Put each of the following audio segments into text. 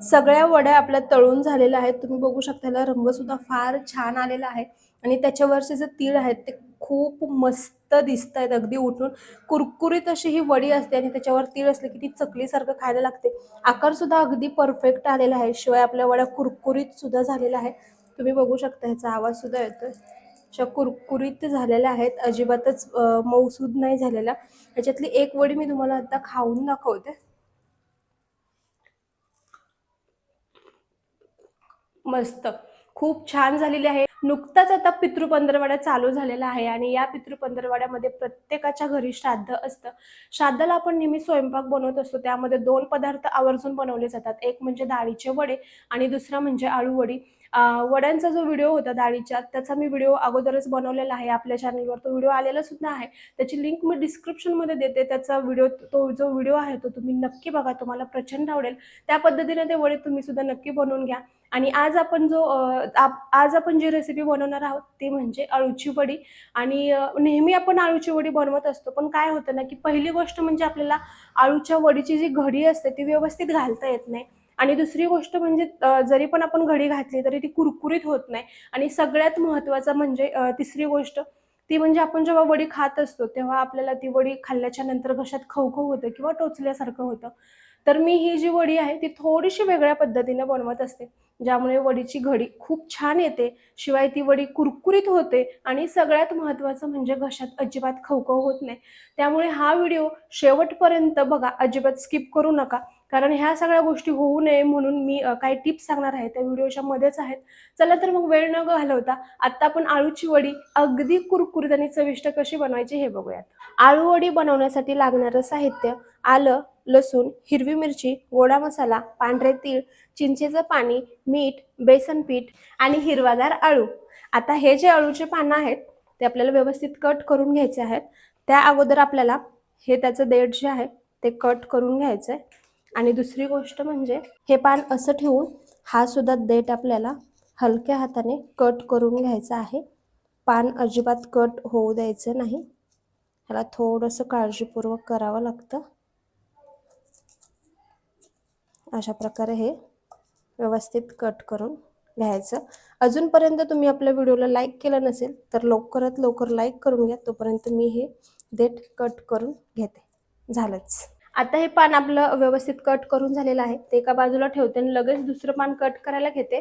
सगळ्या वड्या आपल्या तळून झालेल्या आहेत. तुम्ही बघू शकता याला रंग सुद्धा फार छान आलेला आहे. आणि त्याच्यावरचे जे तीळ आहेत ते खूप मस्त दिसत आहेत अगदी उठून. कुरकुरीत अशी ही वडी असते आणि त्याच्यावर तीळ असले की ती चकलीसारखं खायला लागते. आकार सुद्धा अगदी परफेक्ट आलेला आहे. शिवाय आपल्या वड्या कुरकुरीत सुद्धा झालेला आहे तुम्ही बघू शकता ह्याचा आवाज सुद्धा येतोय. अशा कुरकुरीत झालेल्या आहेत. अजिबातच मौसूद नाही झालेला. ह्याच्यातली एक वडी मी तुम्हाला आता खाऊन दाखवते. मस्त. खूप छान झालेली आहे. नुकताच आता पितृ पंधरवाडा चालू झालेला आहे आणि या पितृ पंधरवाड्यामध्ये प्रत्येकाच्या घरी श्राद्ध असतं. श्राद्धाला आपण नेहमी स्वयंपाक बनवत असतो. त्यामध्ये दोन पदार्थ आवर्जून बनवले जातात. एक म्हणजे डाळीचे वडे आणि दुसरा म्हणजे आळू वडी वड्यांचा जो व्हिडिओ होता डाळीच्या त्याचा मी व्हिडिओ अगोदरच बनवलेला आहे आपल्या चॅनलवर तो व्हिडिओ आलेला सुद्धा आहे. त्याची लिंक मी डिस्क्रिप्शनमध्ये देते. त्याचा व्हिडिओ तो जो व्हिडिओ आहे तो तुम्ही नक्की बघा. तुम्हाला प्रचंड आवडेल. त्या पद्धतीने ते वडे तुम्ही सुद्धा नक्की बनवून घ्या. आणि आज आपण जो आप- आज आपण जी रेसिपी बनवणार आहोत ती म्हणजे अळूची वडी. आणि नेहमी आपण अळूची वडी बनवत असतो. पण काय होतं ना की पहिली गोष्ट म्हणजे आपल्याला अळूच्या वडीची जी घडी असते ती व्यवस्थित घालता येत नाही. आणि दुसरी गोष्ट म्हणजे जरी पण आपण घडी घातली तरी ती कुरकुरीत होत नाही. आणि सगळ्यात महत्त्वाचं म्हणजे तिसरी गोष्ट ती म्हणजे आपण जेव्हा वडी खात असतो तेव्हा आपल्याला ती वडी खाल्ल्याच्या नंतर घशात खवखव होतं किंवा टोचल्यासारखं होतं. तर मी ही जी वडी आहे ती थोडीशी वेगळ्या पद्धतीने बनवत असते. ज्यामुळे वडीची घडी खूप छान येते. शिवाय ती वडी कुरकुरीत होते आणि सगळ्यात महत्त्वाचं म्हणजे घशात अजिबात खवखव होत नाही. त्यामुळे हा व्हिडिओ शेवटपर्यंत बघा अजिबात स्किप करू नका. कारण ह्या सगळ्या गोष्टी होऊ नये म्हणून मी काही टिप्स सांगणार आहे. त्या व्हिडिओच्या मध्येच आहेत. चला तर मग वेळ न घालवता आता आपण आळूची वडी अगदी कुरकुरीत आणि चविष्ट कशी बनवायची हे बघूयात. आळू वडी बनवण्यासाठी लागणारं साहित्य आलं लसूण हिरवी मिरची गोडा मसाला पांढरे तीळ चिंचेचं पाणी मीठ बेसन पीठ आणि हिरवागार आळू. आता हे जे अळूचे पानं आहेत ते आपल्याला व्यवस्थित कट करून घ्यायचे आहेत. त्या अगोदर आपल्याला हे त्याचं देठ जे आहे ते कट करून घ्यायचं आहे आणि दुसरी गोष्ट म्हणजे हे पान असं ठेवून हा सुद्धा देठ आपल्याला हलक्या हाताने कट करून घ्यायचा आहे. पान अजिबात कट होऊ द्यायचं नाही. ह्याला थोडंसं काळजीपूर्वक करावं लागतं. अशा प्रकारे हे व्यवस्थित कट करून घ्यायचं. अजूनपर्यंत तुम्ही आपल्या व्हिडिओला लाईक केलं नसेल तर लवकरात लवकर लाईक करून घ्या. तोपर्यंत मी हे देठ कट करून घेते. झालंच. आता हे पान आपलं व्यवस्थित कट करून झालेलं आहे. ते एका बाजूला ठेवते आणि लगेच दुसरं पान कट करायला घेते.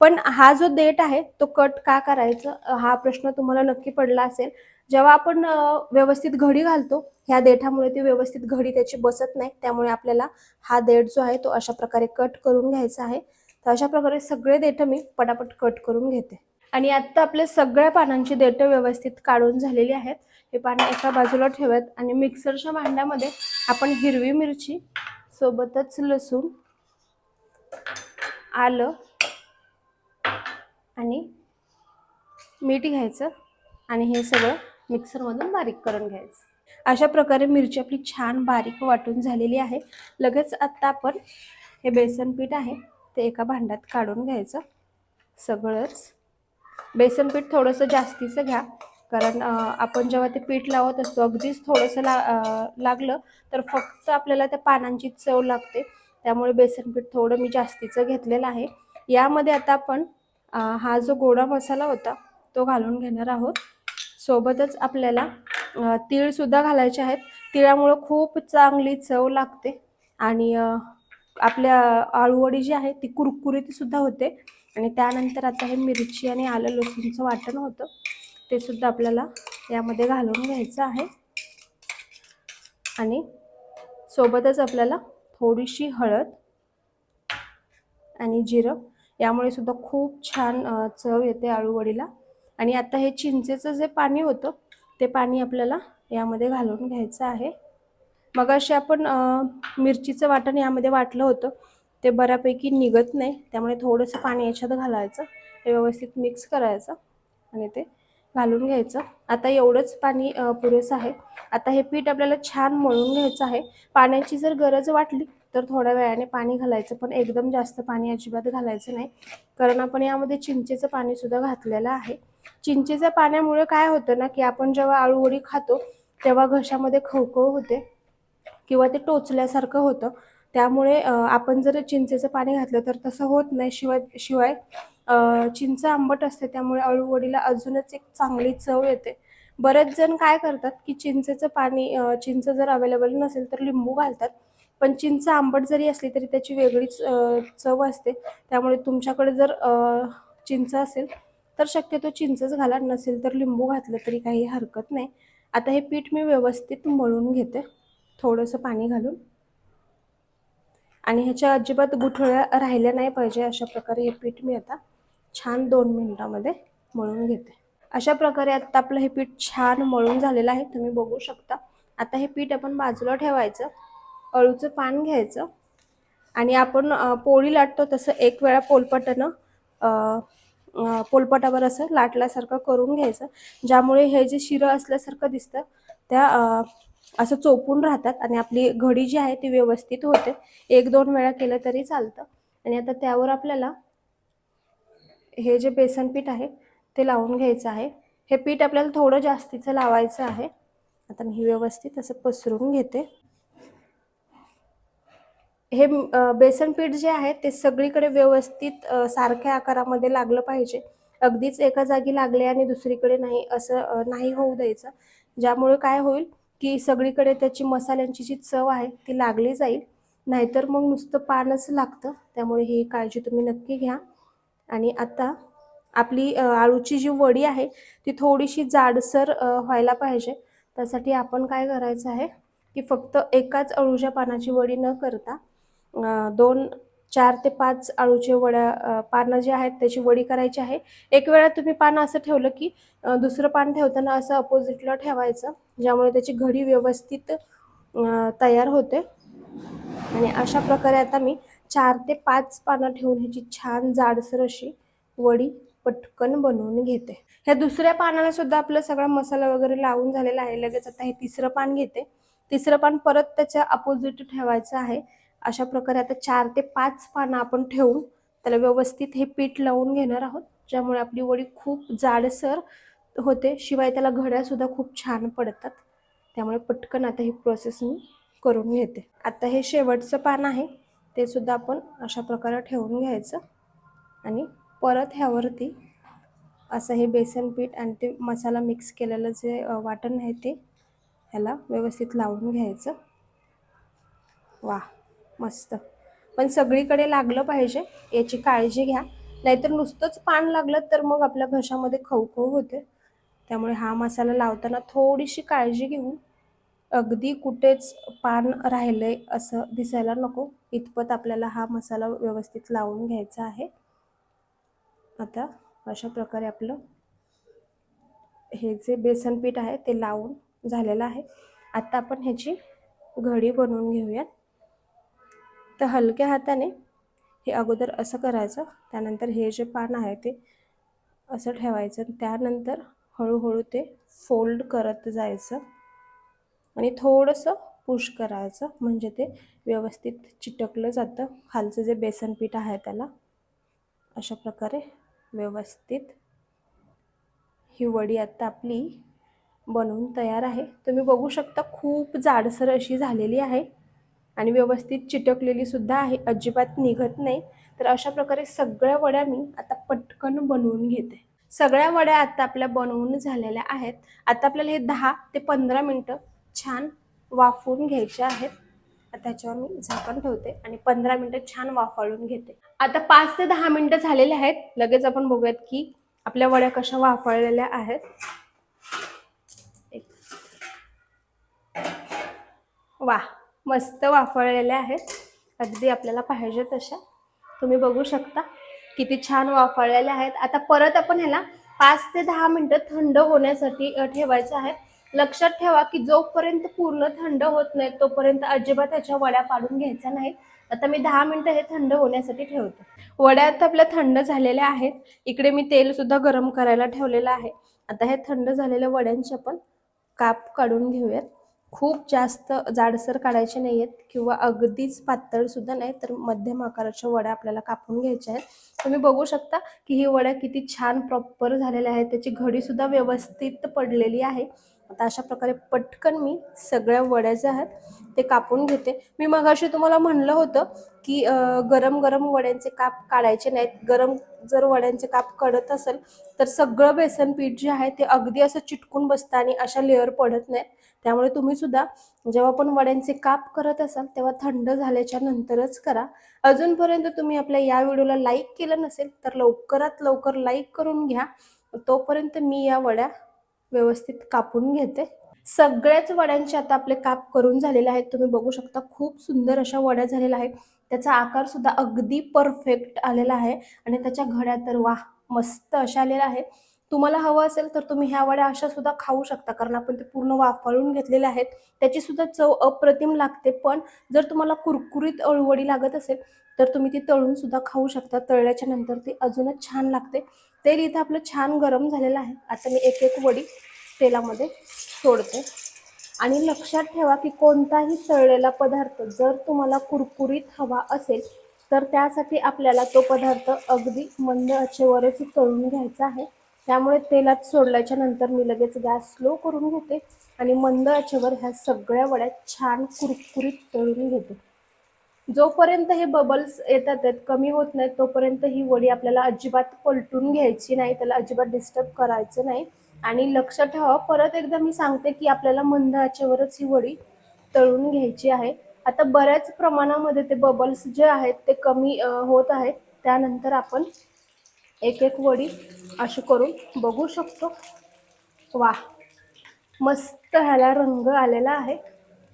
पण हा जो देठ आहे तो कट का करायचं? हा प्रश्न तुम्हाला नक्की पडला असेल. जेव्हा आपण व्यवस्थित घडी घालतो ह्या देठामुळे ती व्यवस्थित घडी त्याची बसत नाही. त्यामुळे आपल्याला हा देठ जो आहे तो अशा प्रकारे कट करून घ्यायचा आहे. तर अशा प्रकारे सगळे देठ मी पटापट कट करून घेते. आणि आत्ता आपल्या सगळ्या पानांची देठं व्यवस्थित काढून झालेली आहेत. हे पानं एका बाजूला ठेवत आणि मिक्सरच्या भांड्यामध्ये आपण हिरवी मिरची सोबतच लसूण आलं आणि मीठ घ्यायचं आणि हे सगळं मिक्सरमधून बारीक करून घ्यायचं. अशा प्रकारे मिरची आपली छान बारीक वाटून झालेली आहे. लगेच आत्ता आपण हे बेसन पीठ आहे ते एका भांड्यात काढून घ्यायचं. सगळंच बेसन पीठ थोडंसं जास्तीचं घ्या. कारण आपण जेव्हा ते पीठ लावत असतो अगदीच थोडंसं ला लागलं तर फक्त आपल्याला त्या पानांची चव लागते. त्यामुळे बेसन पीठ थोडं मी जास्तीचं घेतलेलं आहे. यामध्ये आता आपण हा जो गोडा मसाला होता तो घालून घेणार आहोत. सोबतच आपल्याला तीळसुद्धा घालायचे आहेत. तिळामुळं खूप चांगली चव लागते. आणि आपल्या आळूवडी जी आहे ती कुरकुरीतसुद्धा होते. आणि त्यानंतर आता हे मिरची आणि आलं लसूणचं वाटण होतं. ते सुद्धा आपल्याला यामध्ये घालून घ्यायचं आहे. आणि सोबतच आपल्याला थोडीशी हळद आणि जिरं यामुळे सुद्धा खूप छान चव येते आळूवडीला. आणि आता हे चिंचेचं जे पाणी होतं ते पाणी आपल्याला यामध्ये घालून घ्यायचं आहे. मग असे आपण मिरचीचं वाटण यामध्ये वाटलं होतं. ते बऱ्यापैकी निघत नाही. त्यामुळे थोडंसं पाणी याच्यात घालायचं. ते व्यवस्थित मिक्स करायचं आणि ते घालून घ्यायचं. आता एवढंच पाणी पुरेसं आहे. आता हे पीठ आपल्याला छान मळून घ्यायचं आहे. पाण्याची जर गरज वाटली तर थोड्या वेळाने पाणी घालायचं. पण एकदम जास्त पाणी अजिबात घालायचं नाही. कारण आपण यामध्ये चिंचेचं पाणीसुद्धा घातलेलं आहे. चिंचेच्या पाण्यामुळे काय होतं ना की आपण जेव्हा आळूवडी खातो तेव्हा घशामध्ये खवखव होते किंवा ते टोचल्यासारखं होतं. त्यामुळे आपण जर चिंचेचं पाणी घातलं तर तसं होत नाही. शिवाय शिवाय चिंच आंबट असते. त्यामुळे अळूवडीला अजूनच एक चांगली चव येते. बरेच जण काय करतात की चिंचेचं पाणी चिंच जर अवेलेबल नसेल तर लिंबू घालतात. पण चिंच आंबट जरी असली तरी त्याची वेगळीच चव असते. त्यामुळे तुमच्याकडे जर चिंच असेल तर शक्यतो चिंचच घाला. नसेल तर लिंबू घातलं तरी काही हरकत नाही. आता हे पीठ मी व्यवस्थित मळून घेते. थोडंसं पाणी घालून. आणि ह्याच्या अजिबात गुठळ्या राहिल्या नाही पाहिजे अशा प्रकारे हे पीठ मी आता छान दोन मिनिटामध्ये मळून घेते. अशा प्रकारे आता आपलं हे पीठ छान मळून झालेलं आहे. तुम्ही बघू शकता. आता हे पीठ आपण बाजूला ठेवायचं. अळूचं पान घ्यायचं. आणि आपण पोळी लाटतो तसं एक वेळा पोलपटानं पोलपटावर असं लाटल्यासारखं करून घ्यायचं. ज्यामुळे हे जे शिरं असल्यासारखं दिसतं त्या असं चोपून राहतात आणि आपली घडी जी आहे ती व्यवस्थित होते. एक दोन वेळा केलं तरी चालतं. आणि आता त्यावर आपल्याला हे जे बेसन पीठ आहे ते लावून घ्यायचं आहे. हे पीठ आपल्याला थोडं जास्तीचं लावायचं आहे. आता मी व्यवस्थित असं पसरून घेते. हे बेसन पीठ जे आहे ते सगळीकडे व्यवस्थित सारख्या आकारामध्ये लागलं पाहिजे. अगदीच एका जागी लागले आणि दुसरीकडे नाही असं नाही होऊ द्यायचं. ज्यामुळे काय होईल की सगळीकडे त्याची मसाल्यांची जी चव आहे ती लागली जाईल. नाहीतर मग नुसतं पानच लागतं. त्यामुळे ही काळजी तुम्ही नक्की घ्या. आणि आता आपली आळूची जी वडी आहे ती थोडीशी जाडसर व्हायला पाहिजे. त्यासाठी आपण काय करायचं आहे की फक्त एकाच अळूच्या पानाची वडी न करता दोन चार ते पाच अळूचे वड्या पानं जे आहेत त्याची वडी करायची आहे. एक वेळा तुम्ही पानं असं ठेवलं की दुसरं पान ठेवताना असं अपोजिटला ठेवायचं ज्यामुळे त्याची घडी व्यवस्थित तयार होते. आणि अशा प्रकारे आता मी चार ते पाच पानं ठेवून ह्याची छान जाडसर अशी वडी पटकन बनवून घेते. ह्या दुसऱ्या पानाला सुद्धा आपला सगळा मसाला वगैरे लावून झालेला आहे. लगेच आता हे तिसरं पान घेते. तिसरं पान परत त्याच्या अपोजिट ठेवायचं आहे. अशा प्रकारे आता चार ते पाच पानं आपण ठेवून त्याला व्यवस्थित हे पीठ लावून घेणार आहोत ज्यामुळे आपली वडी खूप जाडसर होते. शिवाय त्याला घड्यासुद्धा खूप छान पडतात. त्यामुळे पटकन आता ही प्रोसेस मी करून घेते. आता हे शेवटचं पान आहे. ते सुद्धा आपण अशा प्रकारे ठेवून घ्यायचं. आणि परत ह्यावरती असं हे बेसन पीठ आणि ते मसाला मिक्स केलेलं जे वाटण आहे ते ह्याला व्यवस्थित लावून घ्यायचं. वा मस्त. पण सगळीकडे लागलं पाहिजे याची काळजी घ्या. नाहीतर नुसतंच पान लागलं तर मग आपल्या घशामध्ये खवखव होते. त्यामुळे हा मसाला लावताना थोडीशी काळजी घेऊन अगदी कुठेच पान राहिलंय असं दिसायला नको. इतपत आपल्याला हा मसाला व्यवस्थित लावून घ्यायचा आहे. आता अशा प्रकारे आपलं हे जे बेसन पीठ आहे ते लावून झालेलं आहे. आता आपण ह्याची घडी बनवून घेऊयात. तर हलक्या हाताने हे अगोदर असं करायचं त्यानंतर हे जे पान आहे ते असं ठेवायचं त्यानंतर हळूहळू ते फोल्ड करत जायचं आणि थोडंसं पुश करायचं म्हणजे ते व्यवस्थित चिटकलं जातं. खालचं जे बेसन पीठ आहे त्याला अशा प्रकारे व्यवस्थित ही वडी आता आपली बनवून तयार आहे. तुम्ही बघू शकता खूप जाडसर अशी झालेली आहे. आणि व्यवस्थित चिटकलेली सुद्धा आहे अजिबात निघत नाही. तर अशा प्रकारे सगळ्या वड्या मी आता पटकन बनवून घेते. सगळ्या वड्या आता आपल्या बनवून झालेल्या आहेत. आता आपल्याला हे दहा ते पंधरा मिनटं छान वाफवून घ्यायचे आहेत. त्याच्यावर मी झाकण ठेवते आणि पंधरा मिनटं छान वाफाळून घेते. आता पाच ते दहा मिनटं झालेले आहेत. लगेच आपण बघूयात की आपल्या वड्या कशा वाफळलेल्या आहेत. एक. वा मस्त वाफळलेल्या आहेत. अगदी आपल्याला पाहिजे तशा. तुम्ही बघू शकता किती छान वाफळलेल्या आहेत. आता परत आपण ह्याला पाच ते दहा मिनटं थंड होण्यासाठी ठेवायचं आहे. लक्षात ठेवा की जोपर्यंत पूर्ण थंड होत नाही तोपर्यंत अजिबात त्याच्या वड्या पाडून घ्यायच्या नाही आता मी दहा मिनटं हे थंड होण्यासाठी ठेवते. वड्या आता आपल्या थंड झालेल्या आहेत. इकडे मी तेल सुद्धा गरम करायला ठेवलेलं आहे. आता हे थंड झालेल्या वड्यांचे आपण काप काढून घेऊयात. खूप जास्त जाडसर काढायचे नाही आहेत किंवा अगदीच पातळ सुद्धा नाही तर मध्यम आकाराच्या वड्या आपल्याला कापून घ्यायच्या आहेत. तुम्ही बघू शकता की ही वड्या किती छान प्रॉपर झालेल्या आहेत. त्याची घडी सुद्धा व्यवस्थित पडलेली आहे. आता अशा प्रकारे पटकन मी सगळ्या वड्या ज्या आहेत ते कापून घेते. मी मगाशी तुम्हाला म्हणलं होतं की गरम गरम वड्यांचे काप काढायचे नाहीत. गरम जर वड्यांचे काप कडत असेल तर सगळं बेसन पीठ जे आहे ते अगदी असं चिटकून बसतं आणि अशा लेअर पडत नाहीत. त्यामुळे तुम्ही सुद्धा जेव्हा पण वड्यांचे काप करत असाल तेव्हा थंड झाल्याच्या नंतरच करा. अजूनपर्यंत तुम्ही आपल्या या व्हिडिओला लाईक केलं नसेल तर लवकरात लवकर लाईक करून घ्या. तोपर्यंत मी या वड्या व्यवस्थित कापून घेते. सगळ्याच वड्यांचे आता आपले काप करून झालेले आहेत. तुम्ही बघू शकता खूप सुंदर अशा वड्या झालेल्या आहेत. त्याचा आकार सुद्धा अगदी परफेक्ट आलेला आहे. आणि त्याच्या घड्या तर वा मस्त अशा आलेल्या आहेत. तुम्हाला हवं असेल तर तुम्ही ह्या वड्या अशा सुद्धा खाऊ शकता. कारण आपण ते पूर्ण वाफाळून घेतलेले आहेत. त्याची सुद्धा चव अप्रतिम लागते. पण जर तुम्हाला कुरकुरीत अळूवडी लागत असेल तर तुम्ही ती तळून सुद्धा खाऊ शकता. तळल्याच्या नंतर ती अजूनच छान लागते. तेल इथं आपलं छान गरम झालेलं आहे. आता मी एक एक वडी तेलामध्ये सोडते. आणि लक्षात ठेवा की कोणताही तळलेला पदार्थ जर तुम्हाला कुरकुरीत हवा असेल तर त्यासाठी आपल्याला तो पदार्थ अगदी मंद आचेवरच तळून घ्यायचा आहे. त्यामुळे तेलात सोडल्याच्या नंतर मी लगेच गॅस स्लो करून घेते आणि मंद याच्यावर ह्या सगळ्या वड्या छान कुरकुरीत तळून घेते. जोपर्यंत हे बबल्स येतात आहेत, कमी होत नाहीत तोपर्यंत ही वडी आपल्याला अजिबात पलटून घ्यायची नाही त्याला अजिबात डिस्टर्ब करायचं नाही. आणि लक्षात ठेवा परत एकदा मी सांगते की आपल्याला मंद आचेवरच ही वडी तळून घ्यायची आहे. आता बऱ्याच प्रमाणामध्ये ते बबल्स जे आहेत ते कमी होत आहेत. त्यानंतर आपण एक एक वडी अशी करून बघू शकतो. वा मस्त ह्याला रंग आलेला आहे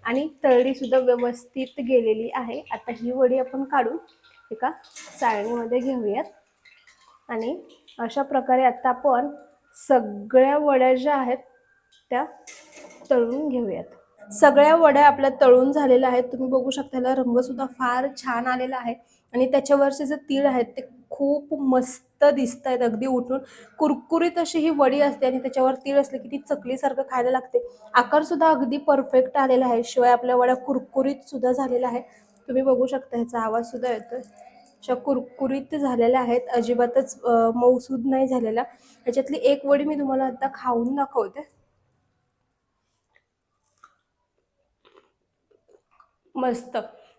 आणि तळडीसुद्धा व्यवस्थित गेलेली आहे. आता ही वडी आपण काढून एका चाळणीमध्ये घेऊयात. आणि अशा प्रकारे आता आपण सगळ्या वड्या ज्या आहेत त्या तळून घेऊयात. सगळ्या वड्या आपल्या तळून झालेल्या आहेत. तुम्ही बघू शकता याला रंगसुद्धा फार छान आलेला आहे. आणि त्याच्यावरचे जे तीळ आहेत ते खूप मस्त दिसत आहेत अगदी उठून कुरकुरीत अशी ही वडी असते आणि त्याच्यावर तीळ असले की ती चकलीसारखं खायला लागते. आकार सुद्धा अगदी परफेक्ट आलेला आहे. शिवाय आपल्या वड्या कुरकुरीत सुद्धा झालेला आहे तुम्ही बघू शकता ह्याचा आवाज सुद्धा येतोय. अशा कुरकुरीत झालेल्या आहेत. अजिबातच मौसूद नाही झालेला. ह्याच्यातली एक वडी मी तुम्हाला आता खाऊन दाखवते. मस्त.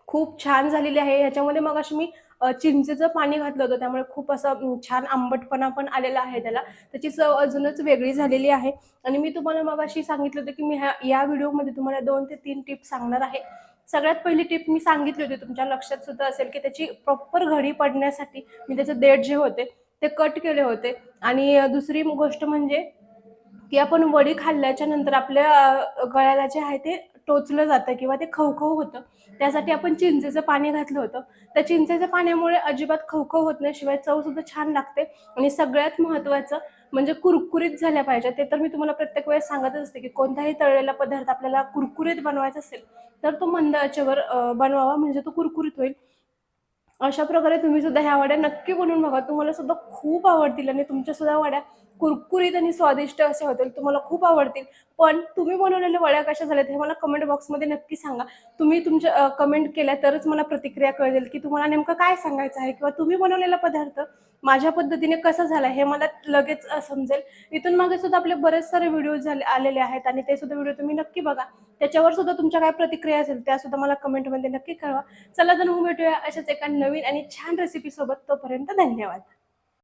खूप छान झालेली आहे. ह्याच्यामध्ये मग अशी मी चिंचेचं पाणी घातलं होतं. त्यामुळे खूप असं छान आंबटपणा पण आलेला आहे त्याला. त्याची चव अजूनच वेगळी झालेली आहे. आणि मी तुम्हाला मग अशी सांगितलं होतं की मी ह्या या व्हिडिओमध्ये तुम्हाला दोन ते तीन टिप्स सांगणार आहे. सगळ्यात पहिली टिप मी सांगितली होती. तुमच्या लक्षात सुद्धा असेल की त्याची प्रॉपर घडी पडण्यासाठी मी त्याचे देठ जे होते ते कट केले होते. आणि दुसरी गोष्ट म्हणजे की आपण वडी खाल्ल्याच्या नंतर आपल्या गळ्याला जे आहे ते टोचलं जातं किंवा ते खवखव होतं. त्यासाठी आपण चिंचेचं पाणी घातलं होतं. त्या चिंचेच्या पाण्यामुळे अजिबात खवखव होत नाही. शिवाय चव सुद्धा छान लागते. आणि सगळ्यात महत्त्वाचं म्हणजे कुरकुरीत झाल्या पाहिजे ते तर मी तुम्हाला प्रत्येक वेळेस सांगतच असते की कोणताही तळलेला पदार्थ आपल्याला कुरकुरीत बनवायचा असेल तर तो मंद आचेवर बनवावा. म्हणजे तो कुरकुरीत होईल. अशा प्रकारे तुम्ही सुद्धा ह्या वड्या नक्की बनवून बघा. तुम्हाला सुद्धा खूप आवडतील आणि तुमच्या सुद्धा वड्या कुरकुरीत आणि स्वादिष्ट असे होतील तुम्हाला खूप आवडतील. पण तुम्ही बनवलेल्या वड्या कशा झाल्यात हे मला कमेंट बॉक्समध्ये नक्की सांगा. तुम्ही तुमच्या कमेंट केल्या तरच मला प्रतिक्रिया कळेल की तुम्हाला नेमकं काय सांगायचं आहे किंवा तुम्ही बनवलेला पदार्थ माझ्या पद्धतीने कसा झाला हे मला लगेच समजेल. इथून मागे सुद्धा आपले बरेच सारे व्हिडिओ झाले आलेले आहेत आणि ते सुद्धा व्हिडिओ तुम्ही नक्की बघा. त्याच्यावर सुद्धा तुमच्या काय प्रतिक्रिया असेल त्या सुद्धा मला कमेंटमध्ये नक्की कळवा. चला तर मग भेटूया अशाच एका नवीन आणि छान रेसिपीसोबत तोपर्यंत धन्यवाद.